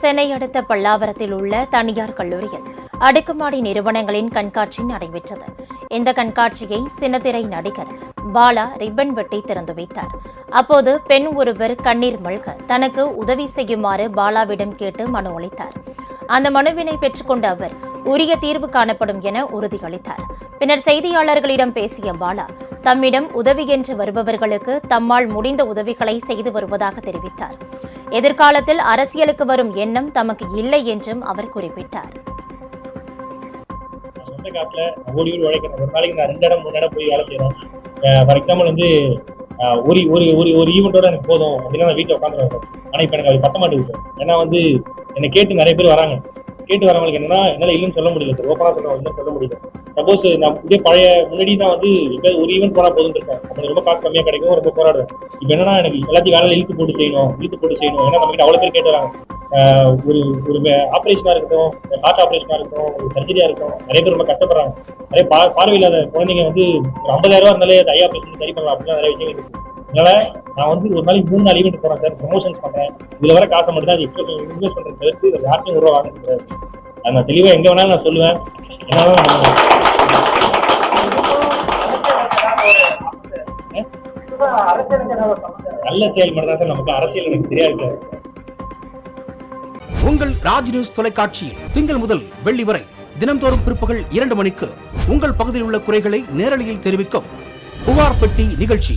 சென்னை அடுத்த பல்லாவரத்தில் உள்ள தனியார் கல்லூரியில் அடுக்குமாடி நிறுவனங்களின் கண்காட்சி நடைபெற்றது. இந்த கண்காட்சியை சின்னத்திரை நடிகர் பாலா ரிப்பன் வெட்டி திறந்து வைத்தார். அப்போது பெண் ஒருவர் கண்ணீர் மல்க தனக்கு உதவி செய்யுமாறு பாலாவிடம் கேட்டு மனு அளித்தார். அந்த மனுவினை பெற்றுக்கொண்ட அவர் உரிய தீர்வு காணப்படும் என உறுதியளித்தார். பின்னர் செய்தியாளர்களிடம் பேசிய பாலா தம்மிடம் உதவி என்று வருபவர்களுக்கு தம்மால் முடிந்த உதவிகளை செய்து வருவதாக தெரிவித்தார். எதிர்காலத்தில் அரசியலுக்கு வரும் எண்ணம் தமக்கு இல்லை என்றும் அவர் குறிப்பிட்டார். சொந்த காசுல நான் ஓடி ஓடி உழைக்கிறேன் ஒரு நாளைக்கு நான் ரெண்டு இடம் மூணு இடம் போய் வேலை செய்யறேன் ஃபார் எக்ஸாம்பிள் வந்து ஒரு ஒரு ஒரு ஒரு ஈவெண்ட்டோட எனக்கு போதும் அப்படின்னா நான் வீட்டில் உட்காந்துருவேன் சார். ஆனால் இப்போ எனக்கு அது பத்த மாட்டேங்குது சார். ஏன்னா வந்து என்னை கேட்டு நிறைய பேர் வராங்க. கேட்டு வரவங்களுக்கு என்னன்னா என்னால இல்லைன்னு சொல்ல முடியல சார். ஓப்பனா சொல்ல சொல்ல முடியல. சப்போஸ் நான் இதே பழைய முன்னாடி தான் வந்து ஒரு ஈவெண்ட் போனா போதும் இருக்கேன் அப்போ ரொம்ப காசு கம்மியா கிடைக்கும் ரொம்ப போராடுவேன். இப்போ என்னன்னா எனக்கு எல்லாத்தையும் வேலையில இழுத்து போட்டு செய்யணும் இழுத்து போட்டு செய்யணும். ஏன்னா நம்ம அவ்வளோ அவ்வளவு பேர் கேட்டு வராங்க ஒரு ஒரு ஆப்ரேஷனாக இருக்கட்டும் ஹார்ட் ஆப்ரேஷனாக இருக்கட்டும் ஒரு சர்ஜரியா இருக்கட்டும் நிறைய பேர் ரொம்ப கஷ்டப்படுறாங்க. நிறைய பா பார்வையில்லாத குழந்தைங்க வந்து ஒரு ஐம்பதாயிரம் ரூபா இருந்தாலே அது ஐ ஆப்ரேஷன் சரி பண்ணலாம் அப்படிலாம் நிறைய விஷயங்கள் இருக்கு. அதனால நான் வந்து ஒரு நாளைக்கு மூணு நாள் ஈவெண்ட் போறேன் சார். ப்ரொமோஷன்ஸ் பண்றேன். இதுல வர காசை மட்டும் தான் அது இன்வெஸ்ட் பண்றது தவிர்த்து இதை யாருக்கும் ஒரு ரூபா வாங்கிட்டு அது நான் தெளிவா எங்க வேணாலும் நான் சொல்லுவேன். நல்ல செயல் மட்டும் தான் சார். நமக்கு அரசியல் எனக்கு தெரியாது சார். உங்கள் ராஜ் நியூஸ் தொலைக்காட்சியில் திங்கள் முதல் வெள்ளி வரை தினம்தோறும் பிற்பகல் இரண்டு மணிக்கு உங்கள் பகுதியில் உள்ள குறைகளை நேரலையில் தெரிவிக்கும் புகார் பெட்டி நிகழ்ச்சி.